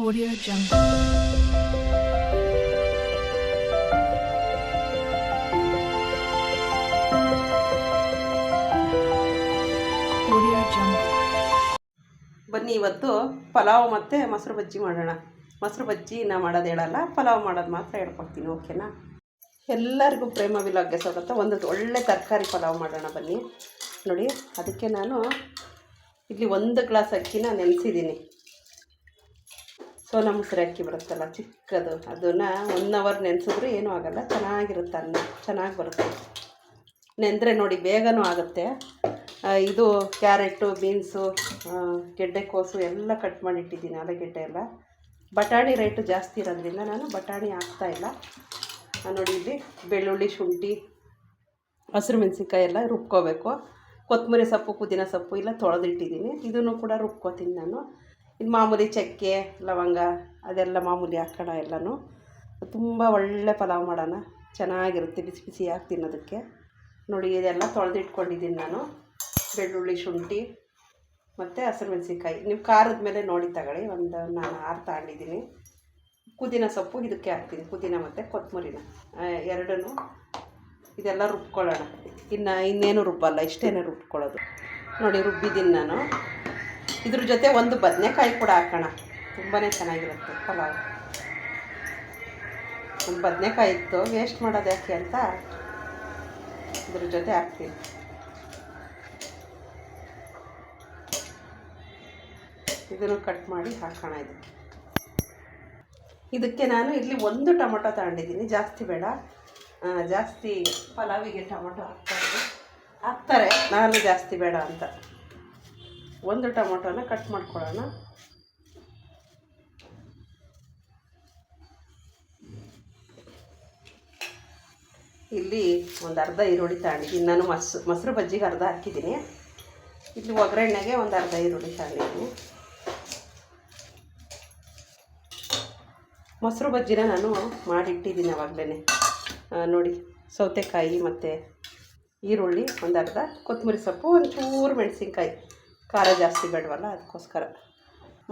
Audio Jungle. ಬನ್ನಿ, ಇವತ್ತು ಪಲಾವ್ ಮತ್ತು ಮೊಸರು ಬಜ್ಜಿ ಮಾಡೋಣ. ಮೊಸರು ಬಜ್ಜಿ ನಾ ಮಾಡೋದು ಹೇಳಲ್ಲ, ಪಲಾವ್ ಮಾಡೋದು ಮಾತ್ರ ಹೇಳ್ಕೊಡ್ತೀನಿ ಓಕೆನಾ ಎಲ್ಲರಿಗೂ ಪ್ರೇಮ ವಿಲಾಗ್ಗೆ ಸ್ವಾಗತ. ಒಂದು ಒಳ್ಳೆ ತರಕಾರಿ ಪಲಾವ್ ಮಾಡೋಣ ಬನ್ನಿ. ನೋಡಿ, ಅದಕ್ಕೆ ನಾನು ಇಲ್ಲಿ ಒಂದು ಗ್ಲಾಸ್ ಅಕ್ಕಿನ ನೆನೆಸಿದ್ದೀನಿ. ಸೋನಾ ಮೊಸರು ಅಕ್ಕಿ ಬರುತ್ತಲ್ಲ ಚಿಕ್ಕದು ಅದನ್ನು ಒನ್ ಅವರ್ ನೆನೆಸಿದ್ರು ಏನೂ ಆಗಲ್ಲ, ಚೆನ್ನಾಗಿರುತ್ತೆ ಅನ್ನ, ಚೆನ್ನಾಗಿ ಬರುತ್ತೆ. ನೆಂದರೆ ನೋಡಿ, ಬೇಗನೂ ಆಗುತ್ತೆ. ಇದು ಕ್ಯಾರೆಟು, ಬೀನ್ಸು ಗೆಡ್ಡೆಕೋಸು ಎಲ್ಲ ಕಟ್ ಮಾಡಿ ಇಟ್ಟಿದ್ದೀನಿ ಆಲೂಗೆಡ್ಡೆ ಎಲ್ಲ. ಬಟಾಣಿ ರೇಟು ಜಾಸ್ತಿ ಇರೋದ್ರಿಂದ ನಾನು ಬಟಾಣಿ ಹಾಕ್ತಾಯಿಲ್ಲ ನೋಡಿ ಇಲ್ಲಿ ಬೆಳ್ಳುಳ್ಳಿ, ಶುಂಠಿ, ಹಸಿರು ಮೆಣಸಿನ್ಕಾಯಿ ಎಲ್ಲ ರುಬ್ಕೋಬೇಕು. ಕೊತ್ತಂಬರಿ ಸೊಪ್ಪು, ಪುದೀನ ಸೊಪ್ಪು ಇಲ್ಲ ತೊಳೆದಿಟ್ಟಿದ್ದೀನಿ. ಇದನ್ನು ಕೂಡ ರುಬ್ಕೋತೀನಿ ನಾನು. ಇದು ಮಾಮೂಲಿ ಚಕ್ಕೆ, ಲವಂಗ, ಅದೆಲ್ಲ ಮಾಮೂಲಿ ಹಾಕೋಣ ಎಲ್ಲನೂ. ತುಂಬ ಒಳ್ಳೆ ಪಲಾವ್ ಮಾಡೋಣ. ಚೆನ್ನಾಗಿರುತ್ತೆ, ಬಿಸಿ ಬಿಸಿಯಾಗಿ ತಿನ್ನೋದಕ್ಕೆ. ನೋಡಿ, ಇದೆಲ್ಲ ತೊಳೆದಿಟ್ಕೊಂಡಿದ್ದೀನಿ ನಾನು. ಬೆಳ್ಳುಳ್ಳಿ ಶುಂಠಿ ಮತ್ತು ಹಸಿರು ಮೆಣಸಿನ್ಕಾಯಿ. ನೀವು ಖಾರದ ಮೇಲೆ ನೋಡಿ ತಗೊಳ್ಳಿ. ಒಂದು ನಾನು ಆರು ತಗೊಂಡಿದ್ದೀನಿ. ಪುದೀನ ಸೊಪ್ಪು ಇದಕ್ಕೆ ಹಾಕ್ತೀನಿ. ಪುದೀನ ಮತ್ತು ಕೊತ್ತಂಬರಿನ. ಎರಡನ್ನೂ ಇದೆಲ್ಲ ರುಬ್ಕೊಳ್ಳೋಣ. ಇನ್ನು ಇನ್ನೇನು ರುಬ್ಬಲ್ಲ, ಇಷ್ಟೇನೆ ರುಬ್ಕೊಳ್ಳೋದು. ನೋಡಿ, ರುಬ್ಬಿದ್ದೀನಿ ನಾನು. ಇದ್ರ ಜೊತೆ ಒಂದು ಬದನೆಕಾಯಿ ಕೂಡ ಹಾಕೋಣ. ತುಂಬಾ ಚೆನ್ನಾಗಿರುತ್ತೆ ಪಲಾವ್. ಒಂದು ಬದನೆಕಾಯಿ ಇತ್ತು ವೇಸ್ಟ್ ಮಾಡೋದು ಯಾಕೆ ಅಂತ ಇದ್ರ ಜೊತೆ ಹಾಕ್ತೀನಿ. ಇದನ್ನು ಕಟ್ ಮಾಡಿ ಹಾಕೋಣ ಇದಕ್ಕೆ ಇದಕ್ಕೆ ನಾನು ಇಲ್ಲಿ ಒಂದು ಟೊಮೊಟೊ ತಗೊಂಡಿದ್ದೀನಿ. ಜಾಸ್ತಿ ಬೇಡ. ಜಾಸ್ತಿ ಪಲಾವಿಗೆ ಟೊಮೊಟೊ ಹಾಕ್ತಾರೆ ಹಾಕ್ತಾರೆ, ನಾನು ಜಾಸ್ತಿ ಬೇಡ ಅಂತ. ಒಂದು ಟೊಮೊಟೊನ ಕಟ್ ಮಾಡ್ಕೊಳ್ಳೋಣ. ಇಲ್ಲಿ ಒಂದು ಅರ್ಧ ಈರುಳ್ಳಿ ತಗೊಂಡಿದ್ದೀನಿ. ನಾನು ಮಸ್, ಮೊಸರು ಬಜ್ಜಿಗೆ ಅರ್ಧ ಹಾಕಿದ್ದೀನಿ. ಇಲ್ಲಿ ಒಗ್ಗರಣೆಗೆ ಒಂದು ಅರ್ಧ ಈರುಳ್ಳಿ ತಗೊಂಡಿದ್ದೀನಿ. ಮೊಸರು ಬಜ್ಜಿನ ನಾನು ಮಾಡಿಟ್ಟಿದ್ದೀನಿ ಅವಾಗಲೇ ನೋಡಿ, ಸೌತೆಕಾಯಿ ಮತ್ತು ಈರುಳ್ಳಿ, ಒಂದು ಅರ್ಧ ಕೊತ್ತಂಬರಿ ಸೊಪ್ಪು ಒಂದು ಚೂರು ಮೆಣಸಿನ್ಕಾಯಿ. ಖಾರ ಜಾಸ್ತಿ ಬೇಡವಲ್ಲ, ಅದಕ್ಕೋಸ್ಕರ.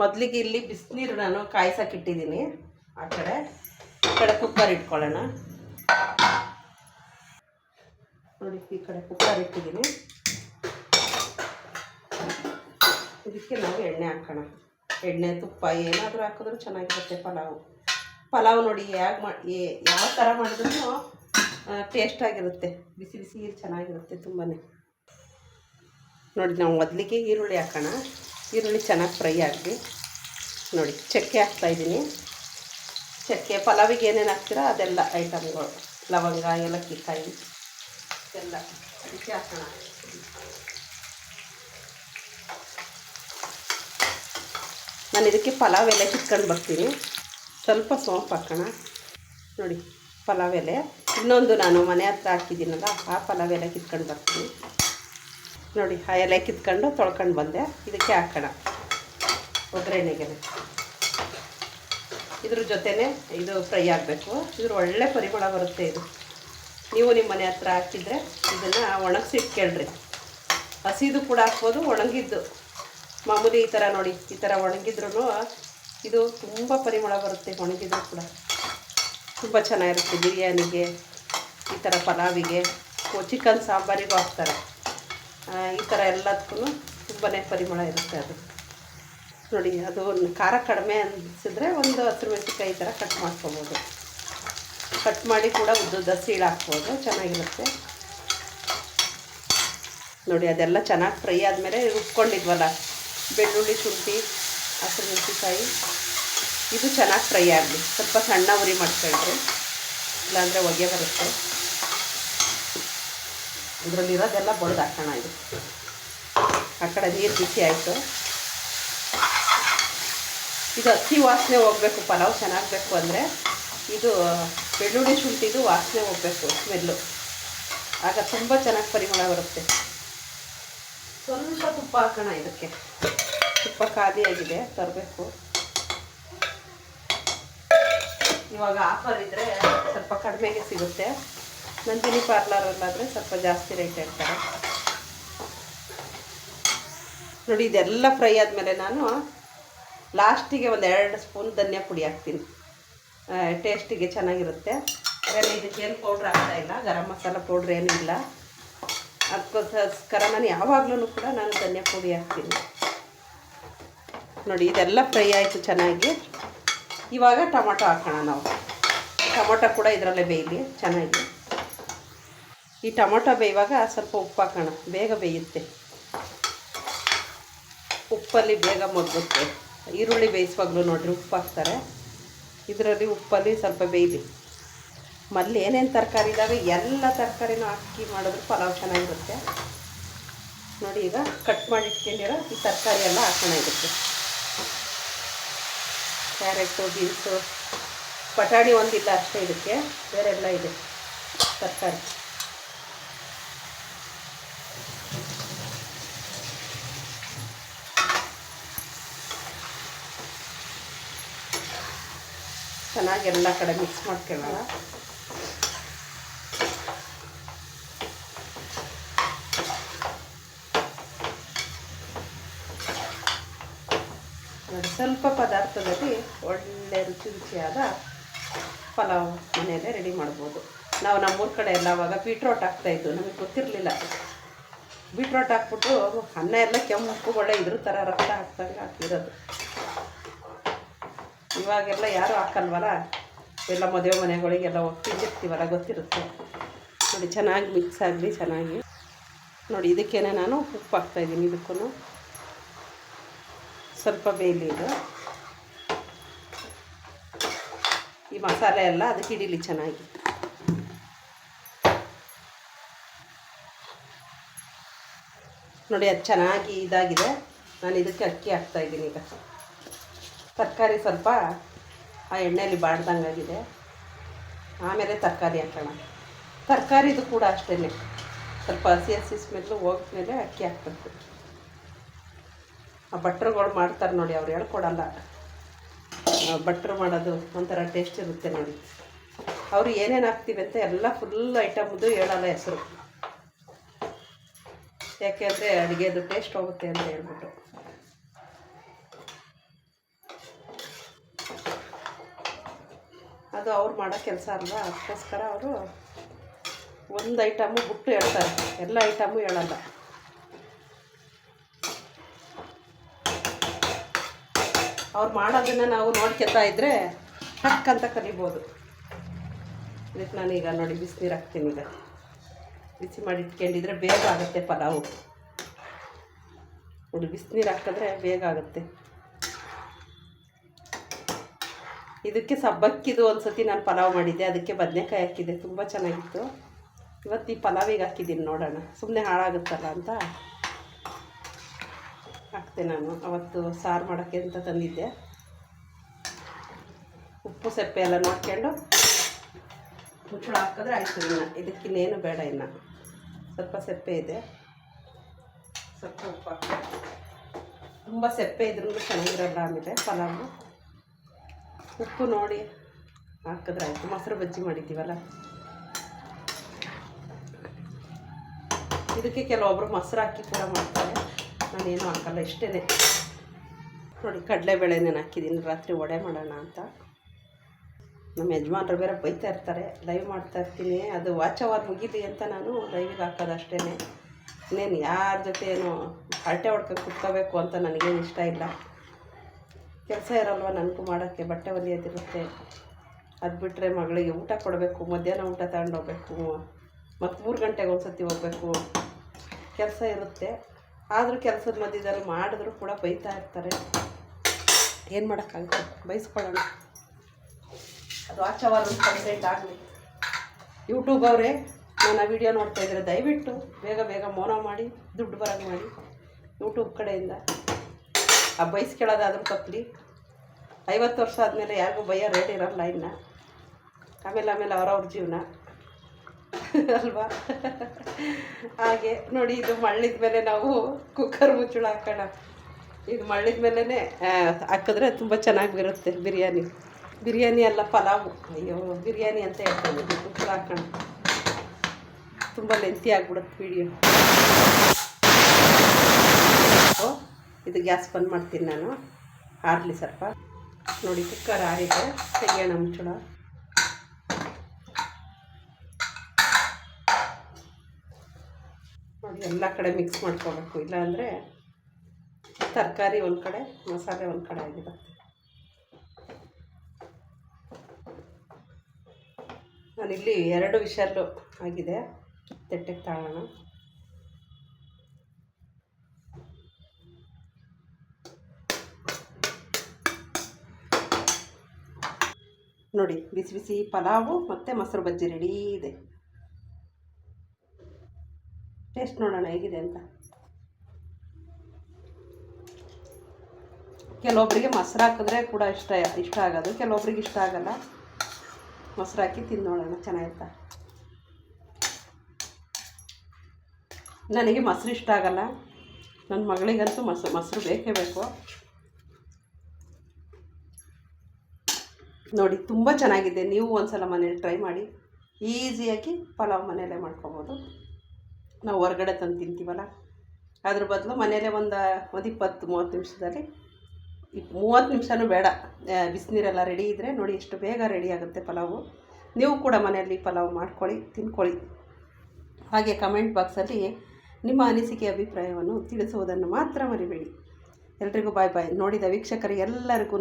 ಮೊದಲಿಗೆ ಇಲ್ಲಿ ಬಿಸಿನೀರು ನಾನು ಕಾಯಿಸೋಕ್ಕಿಟ್ಟಿದ್ದೀನಿ ಆ ಕಡೆ, ಈ ಕಡೆ ಕುಕ್ಕರ್ ಇಟ್ಕೊಳ್ಳೋಣ. ನೋಡಿ, ಈ ಕಡೆ ಕುಕ್ಕರ್ ಇಟ್ಟಿದ್ದೀನಿ. ಇದಕ್ಕೆ ನಾವು ಎಣ್ಣೆ ಹಾಕೋಣ. ಎಣ್ಣೆ, ತುಪ್ಪ, ಏನಾದರೂ ಹಾಕಿದ್ರೂ ಚೆನ್ನಾಗಿರುತ್ತೆ ಪಲಾವು. ಪಲಾವ್ ನೋಡಿ ಹೇಗೆ ಮಾಡಿ ಯಾವ ಥರ ಮಾಡಿದ್ರೂ ಟೇಸ್ಟಾಗಿರುತ್ತೆ ಬಿಸಿ ಬಿಸಿ ಚೆನ್ನಾಗಿರುತ್ತೆ ತುಂಬಾ ನೋಡಿ, ನಾವು ಮೊದಲಿಗೆ ಈರುಳ್ಳಿ ಹಾಕೋಣ. ಈರುಳ್ಳಿ ಚೆನ್ನಾಗಿ ಫ್ರೈ ಆಗಲಿ ನೋಡಿ, ಚಕ್ಕೆ ಹಾಕ್ತಾಯಿದ್ದೀನಿ ಚಕ್ಕೆ, ಪಲಾವಿಗೆ ಏನೇನು ಹಾಕ್ತೀರಾ ಅದೆಲ್ಲ ಐಟಮ್ಗಳು. ಲವಂಗ ಏಲಕ್ಕಿ ಕಾಯಿ ಎಲ್ಲ ಅದಕ್ಕೆ ಹಾಕೋಣ. ನಾನು ಇದಕ್ಕೆ ಪಲಾವ್ ಎಲೆ ಕಿತ್ಕೊಂಡು ಬರ್ತೀನಿ. ಸ್ವಲ್ಪ ಸೋಂಪು ಹಾಕೋಣ. ನೋಡಿ, ಪಲಾವ್ ಎಲೆ. ಇನ್ನೊಂದು ನಾನು ಮನೆ ಹತ್ರ ಹಾಕಿದ್ದೀನಲ್ಲ, ಆ ಪಲಾವ್ ಎಲೆ ಕಿತ್ಕೊಂಡು ಬರ್ತೀನಿ. ನೋಡಿ, ಆ ಎಲೆ ಕಿತ್ಕೊಂಡು ತೊಳ್ಕೊಂಡು ಬಂದೆ. ಇದಕ್ಕೆ ಹಾಕೋಣ. ಒಗ್ಗರಣೆಗೆ. ಇದ್ರ ಜೊತೆನೆ ಇದು ಫ್ರೈ ಆಗಬೇಕು. ಇದ್ರ ಒಳ್ಳೆ ಪರಿಮಳ ಬರುತ್ತೆ ಇದು. ನೀವು ನಿಮ್ಮ ಮನೆ ಹತ್ರ ಹಾಕಿದರೆ ಇದನ್ನು ಒಣಗಿಸಿ ಇಟ್ಕೊಳ್ರಿ ಹಸಿದು ಕೂಡ ಹಾಕ್ಬೋದು, ಒಣಗಿದ್ದು. ಮಾಮೂಲಿ ಈ ಥರ ನೋಡಿ, ಈ ಥರ ಒಣಗಿದ್ರೂ ಇದು ತುಂಬ ಪರಿಮಳ ಬರುತ್ತೆ ಒಣಗಿದ್ರು ಕೂಡ. ತುಂಬ ಚೆನ್ನಾಗಿರುತ್ತೆ ಬಿರಿಯಾನಿಗೆ, ಈ ಥರ ಪಲಾವಿಗೆ. ಚಿಕನ್ ಸಾಂಬಾರಿಗೂ ಹಾಕ್ತಾರೆ. ಈ ಥರ ಎಲ್ಲದಕ್ಕೂ ತುಂಬಾ ಪರಿಮಳ ಇರುತ್ತೆ ಅದು. ನೋಡಿ, ಅದು ಒಂದು ಖಾರ ಕಡಿಮೆ ಅನಿಸಿದ್ರೆ ಒಂದು ಹಸಿರು ಮೆಣಸಿನ್ಕಾಯಿ ಈ ಥರ ಕಟ್ ಮಾಡ್ಕೊಬೋದು. ಕಟ್ ಮಾಡಿ ಕೂಡ ಉದ್ದುದ್ದ ಸೀಳು ಹಾಕ್ಬೋದು, ಚೆನ್ನಾಗಿರುತ್ತೆ. ನೋಡಿ, ಅದೆಲ್ಲ ಚೆನ್ನಾಗಿ ಫ್ರೈ ಆದಮೇಲೆ ರುಬ್ಕೊಂಡಿದ್ವಲ್ಲ, ಬೆಳ್ಳುಳ್ಳಿ ಶುಂಠಿ, ಹಸಿರು ಮೆಣಸಿನ್ಕಾಯಿ, ಇದು ಚೆನ್ನಾಗಿ ಫ್ರೈ ಆಗಲಿ. ಸ್ವಲ್ಪ ಸಣ್ಣ ಉರಿ ಮಾಡ್ಕೊಳ್ರಿ ಇಲ್ಲಾಂದರೆ ಹೊಗೆ ಬರುತ್ತೆ. ಇದರಲ್ಲಿರೋದೆಲ್ಲ ಬಡ್ದು ಹಾಕೋಣ ಇದು. ಆ ಕಡೆ ನೀರು ಬಿಸಿ ಆಯಿತು. ಇದು ಅಕ್ಕಿ ವಾಸನೆ ಹೋಗಬೇಕು ಪಲಾವ್ ಚೆನ್ನಾಗಬೇಕು ಅಂದರೆ. ಇದು ಬೆಳ್ಳುಳ್ಳಿ ಶುಂಠಿದು ವಾಸನೆ ಹೋಗಬೇಕು, ಸ್ಮೆಲ್ಲು. ಆಗ ತುಂಬ ಚೆನ್ನಾಗಿ ಪರಿಮಳ ಬರುತ್ತೆ. ಸ್ವಲ್ಪ ತುಪ್ಪ ಹಾಕೋಣ ಇದಕ್ಕೆ. ತುಪ್ಪ ಖಾಲಿಯಾಗಿದೆ ತರಬೇಕು. ಇವಾಗ ಆಫರ್ ಇದ್ದರೆ ಸ್ವಲ್ಪ ಕಡಿಮೆಗೆ ಸಿಗುತ್ತೆ. ನಂದಿನಿ ಪಾರ್ಲರಲ್ಲಾದರೆ ಸ್ವಲ್ಪ ಜಾಸ್ತಿ ರೇಟ್ ಹೇಳ್ತಾರೆ. ನೋಡಿ, ಇದೆಲ್ಲ ಫ್ರೈ ಆದಮೇಲೆ ನಾನು ಲಾಸ್ಟಿಗೆ ಒಂದು ಎರಡು ಸ್ಪೂನ್ ಧನಿಯಾ ಪುಡಿ ಹಾಕ್ತೀನಿ. ಟೇಸ್ಟಿಗೆ ಚೆನ್ನಾಗಿರುತ್ತೆ. ಅದರಲ್ಲಿ ಇದಕ್ಕೆ ಏನು ಪೌಡ್ರ್ ಹಾಕ್ತಾಯಿಲ್ಲ ಗರಂ ಮಸಾಲ ಪೌಡ್ರ್ ಏನೂ ಇಲ್ಲ. ಅದಕ್ಕೋಸ್ಕರ ನಾನು ಯಾವಾಗಲೂ ಕೂಡ ನಾನು ಧನಿಯಾ ಪುಡಿ ಹಾಕ್ತೀನಿ. ನೋಡಿ, ಇದೆಲ್ಲ ಫ್ರೈ ಆಯಿತು ಚೆನ್ನಾಗಿ. ಇವಾಗ ಟೊಮೊಟೊ ಹಾಕೋಣ ನಾವು. ಟೊಮೊಟೊ ಕೂಡ ಇದರಲ್ಲೇ ಬೇಯಲಿ, ಚೆನ್ನಾಗಿ. ಈ ಟೊಮೊಟೊ ಬೇಯುವಾಗ ಸ್ವಲ್ಪ ಉಪ್ಪು ಹಾಕೋಣ. ಬೇಗ ಬೇಯುತ್ತೆ. ಉಪ್ಪಲ್ಲಿ ಬೇಗ ಮಗ್ಗುತ್ತೆ. ಈರುಳ್ಳಿ ಬೇಯಿಸುವಾಗಲೂ ನೋಡಿರಿ ಉಪ್ಪು ಹಾಕ್ತಾರೆ. ಇದರಲ್ಲಿ ಉಪ್ಪಲ್ಲಿ ಸ್ವಲ್ಪ ಬೇಯಲಿ ಮೊದಲು ಏನೇನು ತರಕಾರಿ ಇದ್ದಾವೆ ಎಲ್ಲ ತರಕಾರಿನೂ ಹಾಕಿ ಮಾಡಿದ್ರೆ ಪಲಾವ್ ಚೆನ್ನಾಗಿರುತ್ತೆ. ನೋಡಿ ಈಗ ಕಟ್ ಮಾಡಿ ಇಟ್ಕೊಂಡಿರೋ ಈ ತರಕಾರಿ ಎಲ್ಲ ಹಾಕೋಣ ಇರುತ್ತೆ ಕ್ಯಾರೆಟು, ಬೀನ್ಸು, ಬಟಾಣಿ ಒಂದಿಲ್ಲ ಅಷ್ಟೇ ಇದಕ್ಕೆ. ಬೇರೆಲ್ಲ ಇದೆ ತರಕಾರಿ. ಚೆನ್ನಾಗಿ ಎಲ್ಲ ಕಡೆ ಮಿಕ್ಸ್ ಮಾಡ್ಕೊಳ್ಳೋಣ ಸ್ವಲ್ಪ ಪದಾರ್ಥದಲ್ಲಿ ಒಳ್ಳೆ ರುಚಿ ರುಚಿಯಾದ ಪಲಾವ್ ಮನೆಯಲ್ಲೇ ರೆಡಿ ಮಾಡ್ಬೋದು. ನಾವು ನಮ್ಮೂರ ಕಡೆ ಎಲ್ಲ ಅವಾಗ ಬೀಟ್ರೋಟ್ ಹಾಕ್ತಾಯಿದ್ದು ನಮಗೆ ಗೊತ್ತಿರಲಿಲ್ಲ. ಬೀಟ್ರೋಟ್ ಹಾಕ್ಬಿಟ್ಟು ಅನ್ನ ಎಲ್ಲ ಕೆಂಪು, ಒಳ್ಳೆ ಇದ್ರ ಥರ ರಕ್ತ ಹಾಕ್ದಂಗೆ ಹಾಕಿರೋದು. ಇವಾಗೆಲ್ಲ ಯಾರೂ ಹಾಕಲ್ವಲ್ಲ? ಎಲ್ಲ ಮದುವೆ ಮನೆಗಳಿಗೆಲ್ಲ ಒಪ್ಪಿಟ್ಟಿರ್ತೀವಲ್ಲ ಗೊತ್ತಿರುತ್ತೆ. ನೋಡಿ, ಚೆನ್ನಾಗಿ ಮಿಕ್ಸ್ ಆಗಲಿ, ಚೆನ್ನಾಗಿ. ನೋಡಿ, ಇದಕ್ಕೇನೆ ನಾನು ಉಪ್ಪು ಹಾಕ್ತಾಯಿದ್ದೀನಿ ಇದಕ್ಕೂ ಸ್ವಲ್ಪ ಬೇಯಲಿ ಇದು. ಈ ಮಸಾಲೆ ಎಲ್ಲ ಅದಕ್ಕೆ ಹಿಡೀಲಿ ಚೆನ್ನಾಗಿ. ನೋಡಿ, ಅದು ಚೆನ್ನಾಗಿ ಇದಾಗಿದೆ. ನಾನು ಇದಕ್ಕೆ ಅಕ್ಕಿ ಹಾಕ್ತಾಯಿದ್ದೀನಿ ಈಗ. ತರಕಾರಿ ಸ್ವಲ್ಪ ಆ ಎಣ್ಣೆಯಲ್ಲಿ ಬಾಡ್ದಂಗಾಗಿದೆ ಆಮೇಲೆ ತರಕಾರಿ ಹಾಕೋಣ ತರಕಾರಿದು ಕೂಡ ಅಷ್ಟೇ ಸ್ವಲ್ಪ ಹಸಿ ಹಸಿ ಸ್ಮೆಲ್ಲು ಹೋಗಿದ್ಮೇಲೆ ಅಕ್ಕಿ ಹಾಕ್ಬೇಕು. ಆ ಭಟ್ರುಗಳು ಮಾಡ್ತಾರೆ ನೋಡಿ, ಅವ್ರು ಹೇಳ್ಕೊಡಲ್ಲ. ಬಟ್ರು ಮಾಡೋದು ಒಂಥರ ಟೇಸ್ಟ್ ಇರುತ್ತೆ ನೋಡಿ. ಅವರು ಏನೇನು ಹಾಕ್ತೀವಿ ಅಂತ ಎಲ್ಲ ಫುಲ್ ಐಟಮ್ದು ಹೇಳಲ್ಲ ಹೆಸರು. ಯಾಕೆಂದರೆ ಅಡುಗೆದು ಟೇಸ್ಟ್ ಹೋಗುತ್ತೆ ಅಂತ ಹೇಳ್ಬಿಟ್ಟು. ಅದು ಅವ್ರು ಮಾಡೋ ಕೆಲಸ ಅಲ್ವಾ? ಅದಕ್ಕೋಸ್ಕರ ಅವರು ಒಂದು ಐಟಮು ಬಿಟ್ಟು ಹೇಳ್ತಾರೆ. ಎಲ್ಲ ಐಟಮು ಹೇಳಲ್ಲ. ಅವ್ರು ಮಾಡೋದನ್ನು ನಾವು ನೋಡ್ಕೊತಾ ಇದ್ದರೆ ಹಕ್ ಅಂತ ಕಲಿಬೋದು. ಇದಕ್ಕೆ ನಾನೀಗ ನೋಡಿ ಬಿಸಿನೀರು ಹಾಕ್ತೀನಿ ಈಗ. ಬಿಸಿ ಮಾಡಿ ಇಟ್ಕೊಂಡಿದ್ರೆ ಬೇಗ ಆಗುತ್ತೆ ಪಲಾವು. ನೋಡಿ, ಬಿಸಿನೀರು ಹಾಕಿದ್ರೆ ಬೇಗ ಆಗುತ್ತೆ. ಇದಕ್ಕೆ ಸಬ್ಬಕ್ಕಿದು ಒಂದು ಸತಿ ನಾನು ಪಲಾವ್ ಮಾಡಿದ್ದೆ, ಅದಕ್ಕೆ ಬದನೆಕಾಯಿ ಹಾಕಿದ್ದೆ, ತುಂಬ ಚೆನ್ನಾಗಿತ್ತು. ಇವತ್ತು ಈ ಪಲಾವಿಗೆ ಹಾಕಿದ್ದೀನಿ ನೋಡೋಣ. ಸುಮ್ಮನೆ ಹಾಳಾಗುತ್ತಲ್ಲ ಅಂತ ಹಾಕ್ತೆ ನಾನು. ಅವತ್ತು ಸಾರು ಮಾಡೋಕ್ಕೆ ಅಂತ ತಂದಿದ್ದೆ. ಉಪ್ಪು ಸೆಪ್ಪೆ ಎಲ್ಲ ನೋಡ್ಕೊಂಡು ಮುಚ್ಚಳ ಹಾಕಿದ್ರೆ ಆಯಿತು ಇನ್ನು. ಇದಕ್ಕಿನ್ನೇನು ಬೇಡ ಇನ್ನು. ಸ್ವಲ್ಪ ಸೆಪ್ಪೆ ಇದೆ. ಸ್ವಲ್ಪ ಉಪ್ಪು ಹಾಕಿ ತುಂಬ ಸೆಪ್ಪೆ ಇದ್ರೂ ಚೆನ್ನಾಗಿರಲ್ಲ ಆಮೇಲೆ ಪಲಾವು. ಉಪ್ಪು ನೋಡಿ ಹಾಕಿದ್ರೆ ಆಯಿತು. ಮೊಸರು ಬಜ್ಜಿ ಮಾಡಿದ್ದೀವಲ್ಲ? ಇದಕ್ಕೆ ಕೆಲವೊಬ್ಬರು ಮೊಸರು ಹಾಕಿ ಕೂಡ ಮಾಡ್ತಾರೆ. ನಾನೇನು ಹಾಕಲ್ಲ ಇಷ್ಟೇ ನೋಡಿ ಕಡಲೆಬೇಳೆನೇ ಹಾಕಿದ್ದೀನಿ. ರಾತ್ರಿ ವಡೆ ಮಾಡೋಣ ಅಂತ. ನಮ್ಮ ಯಜಮಾನ್ರು ಬೇರೆ ಬೈತಾ ಇರ್ತಾರೆ. ಲೈವ್ ಮಾಡ್ತಾ ಇರ್ತೀನಿ. ಅದು ವಾಚ್ ಅವರ್ ಮುಗೀಲಿ ಅಂತ ನಾನು ಲೈವಿಗೆ ಹಾಕೋದು ಅಷ್ಟೇ ಇನ್ನೇನು ಯಾರ ಜೊತೆ ಏನು ಹರಟೆ ಹೊಡ್ಕೊಂಡು ಕುತ್ಕೋಬೇಕು ಅಂತ ನನಗೇನು ಇಷ್ಟ ಇಲ್ಲ. ಕೆಲಸ ಇರಲ್ವ ನನಗೂ ಮಾಡೋಕ್ಕೆ, ಬಟ್ಟೆ ಹೊಲಿಯೋದಿರುತ್ತೆ ಅದು ಬಿಟ್ಟರೆ ಮಗಳಿಗೆ ಊಟ ಕೊಡಬೇಕು, ಮಧ್ಯಾಹ್ನ ಊಟ ತಗೊಂಡು ಹೋಗ್ಬೇಕು ಮತ್ತು ಮೂರು ಗಂಟೆಗೆ ಒಂದು ಸತಿ ಹೋಗ್ಬೇಕು. ಕೆಲಸ ಇರುತ್ತೆ. ಆದರೂ ಕೆಲಸದ ಮಧ್ಯದಲ್ಲಿ ಮಾಡಿದ್ರು ಕೂಡ ಬೈತಾ ಇರ್ತಾರೆ. ಏನು ಮಾಡೋಕ್ಕಾಗುತ್ತೆ ಬೈಸ್ಕೊಳ್ಳೋಣ. ಅದು ಆಚವಾರ ಕಂಪ್ಲೇಂಟ್ ಆಗಲಿ. ಯೂಟ್ಯೂಬ್ ಅವರೇ, ನನ್ನ ವಿಡಿಯೋ ನೋಡ್ತಾ ಇದ್ದರೆ ದಯವಿಟ್ಟು ಬೇಗ ಬೇಗ ಮೋನ ಮಾಡಿ, ದುಡ್ಡು ಬರೋಂಗೆ ಮಾಡಿ. ಯೂಟ್ಯೂಬ್ ಕಡೆಯಿಂದ. ಆ ಬೈಸ್ಕೊಳ್ಳೋದಾದ್ರೂ ತಪ್ಪಲಿ. ಐವತ್ತು ವರ್ಷ ಆದಮೇಲೆ ಯಾರಿಗೂ ಭಯ, ರೇಟ್ ಇರಲ್ಲ ಇನ್ನು. ಆಮೇಲೆ ಆಮೇಲೆ ಅವರವ್ರ ಜೀವನ. ಅಲ್ವಾ? ಹಾಗೆ ನೋಡಿ, ಇದು ಮಳ್ಳಿದ ಮೇಲೆ ನಾವು ಕುಕ್ಕರ್ ಮುಚ್ಚಳ ಹಾಕೋಣ. ಇದು ಮಳ್ಳಿದ ಮೇಲೇ ಹಾಕಿದ್ರೆ ತುಂಬ ಚೆನ್ನಾಗಿ ಬಿರುತ್ತೆ ಬಿರಿಯಾನಿ. ಬಿರಿಯಾನಿ ಅಲ್ಲ ಪಲಾವು. ಅಯ್ಯೋ, ಬಿರಿಯಾನಿ ಅಂತ ಹೇಳ್ತೀನಿ ಕುಕ್ಕರ್ ಹಾಕೋಣ. ತುಂಬ ಲೆಂತಿ ಆಗ್ಬಿಡುತ್ತೆ ವಿಡಿಯೋ ಇದು ಗ್ಯಾಸ್ ಬಂದ್ ಮಾಡ್ತೀನಿ ನಾನು. ಆರಲಿ ಸ್ವಲ್ಪ. ನೋಡಿ, ಕುಕ್ಕರ್ ಆರಿದೆ. ತೆಗಿಯೋಣ ಮುಚ್ಚಳ. ನೋಡಿ, ಎಲ್ಲ ಕಡೆ ಮಿಕ್ಸ್ ಮಾಡ್ಕೋಬೇಕು. ಇಲ್ಲಾಂದರೆ ತರಕಾರಿ ಒಂದು ಕಡೆ, ಮಸಾಲೆ ಒಂದು ಕಡೆ ಆಗಿರುತ್ತೆ ನಾನಿಲ್ಲಿ ಎರಡು ವಿಷಲ್ಲು ಆಗಿದೆ. ತೆಟ್ಟೆಗೆ ತಾಳೋಣ. ನೋಡಿ, ಬಿಸಿ ಬಿಸಿ ಪಲಾವು ಮತ್ತು ಮೊಸರು ಬಜ್ಜಿ ರೆಡಿ ಇದೆ. ಟೇಸ್ಟ್ ನೋಡೋಣ ಹೇಗಿದೆ ಅಂತ. ಕೆಲವೊಬ್ಬರಿಗೆ ಮೊಸರು ಹಾಕಿದ್ರೆ ಕೂಡ ಇಷ್ಟ ಇಷ್ಟ ಆಗೋದು. ಕೆಲವೊಬ್ರಿಗೆ ಇಷ್ಟ ಆಗಲ್ಲ. ಮೊಸರು ಹಾಕಿ ತಿಂದು ನೋಡೋಣ ಚೆನ್ನಾಗಿರ್ತಾ ನನಗೆ ಮೊಸರು ಇಷ್ಟ ಆಗಲ್ಲ. ನನ್ನ ಮಗಳಿಗಂತೂ ಮೊಸರು ಮೊಸರು ಬೇಕೇ ಬೇಕು. ನೋಡಿ, ತುಂಬ ಚೆನ್ನಾಗಿದೆ. ನೀವು ಒಂದ್ಸಲ ಮನೇಲಿ ಟ್ರೈ ಮಾಡಿ. ಈಸಿಯಾಗಿ ಪಲಾವ್ ಮನೆಯಲ್ಲೇ ಮಾಡ್ಕೊಬೋದು. ನಾವು ಹೊರಗಡೆ ತಂದು ತಿಂತೀವಲ್ಲ? ಅದ್ರ ಬದಲು ಮನೆಯಲ್ಲೇ ಒಂದು ಒಂದು ಇಪ್ಪತ್ತು, ಮೂವತ್ತು ನಿಮಿಷದಲ್ಲಿ ಮೂವತ್ತು ನಿಮಿಷನೂ ಬೇಡ. ಬಿಸಿನೀರೆಲ್ಲ ರೆಡಿ ಇದ್ದರೆ ನೋಡಿ ಎಷ್ಟು ಬೇಗ ರೆಡಿ ಆಗುತ್ತೆ ಪಲಾವು. ನೀವು ಕೂಡ ಮನೆಯಲ್ಲಿ ಪಲಾವ್ ಮಾಡ್ಕೊಳ್ಳಿ, ತಿನ್ಕೊಳ್ಳಿ. ಹಾಗೆ ಕಮೆಂಟ್ ಬಾಕ್ಸಲ್ಲಿ ನಿಮ್ಮ ಅನಿಸಿಕೆ, ಅಭಿಪ್ರಾಯವನ್ನು ತಿಳಿಸುವುದನ್ನು ಮಾತ್ರ ಮರಿಬೇಡಿ. ಎಲ್ರಿಗೂ ಬಾಯ್ ಬಾಯ್ ನೋಡಿದ ವೀಕ್ಷಕರು ಎಲ್ಲರಿಗೂ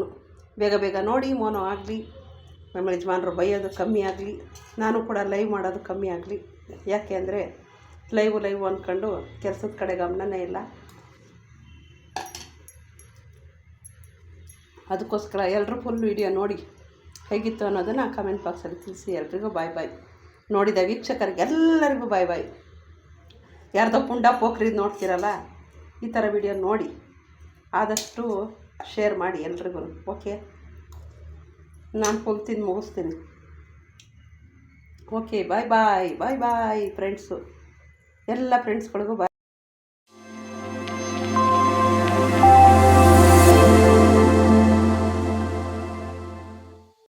ಬೇಗ ಬೇಗ ನೋಡಿ, ಮೋನೋ ಆಗಲಿ, ನಮ್ಮ ಯಜಮಾನರು ಬೈಯೋದು ಕಮ್ಮಿ ಆಗಲಿ, ನಾನು ಕೂಡ ಲೈವ್ ಮಾಡೋದು ಕಮ್ಮಿ ಆಗಲಿ. ಯಾಕೆ ಅಂದರೆ ಲೈವ್ ಲೈವ್ ಅಂದ್ಕೊಂಡು ಕೆಲಸದ ಕಡೆ ಗಮನನೇ ಇಲ್ಲ. ಅದಕ್ಕೋಸ್ಕರ ಎಲ್ಲರೂ ಫುಲ್ ವೀಡಿಯೋ ನೋಡಿ ಹೇಗಿತ್ತು ಅನ್ನೋದನ್ನು ಕಮೆಂಟ್ ಬಾಕ್ಸಲ್ಲಿ ತಿಳಿಸಿ, ಎಲ್ರಿಗೂ ಬಾಯ್ ಬಾಯ್ ನೋಡಿದ ವೀಕ್ಷಕರಿಗೆ ಎಲ್ಲರಿಗೂ ಬಾಯ್ ಬಾಯ್ ಯಾರ್ದೋ ಪುಂಡ ಪೋಖ್ರಿದು ನೋಡ್ತೀರಲ್ಲ, ಈ ಥರ ವಿಡಿಯೋ ನೋಡಿ. ಆದಷ್ಟು ಶೇರ್ ಮಾಡಿ ಎಲ್ರಿಗೂ. ಓಕೆ ನಾನು ಫುಲ್ ಮುಗಿಸ್ತೀನಿ. ಓಕೆ ಬಾಯ್ ಬಾಯ್ ಬಾಯ್ ಬಾಯ್ ಫ್ರೆಂಡ್ಸು ಎಲ್ಲ ಫ್ರೆಂಡ್ಸ್ಗಳಿಗೂ ಬಾಯ್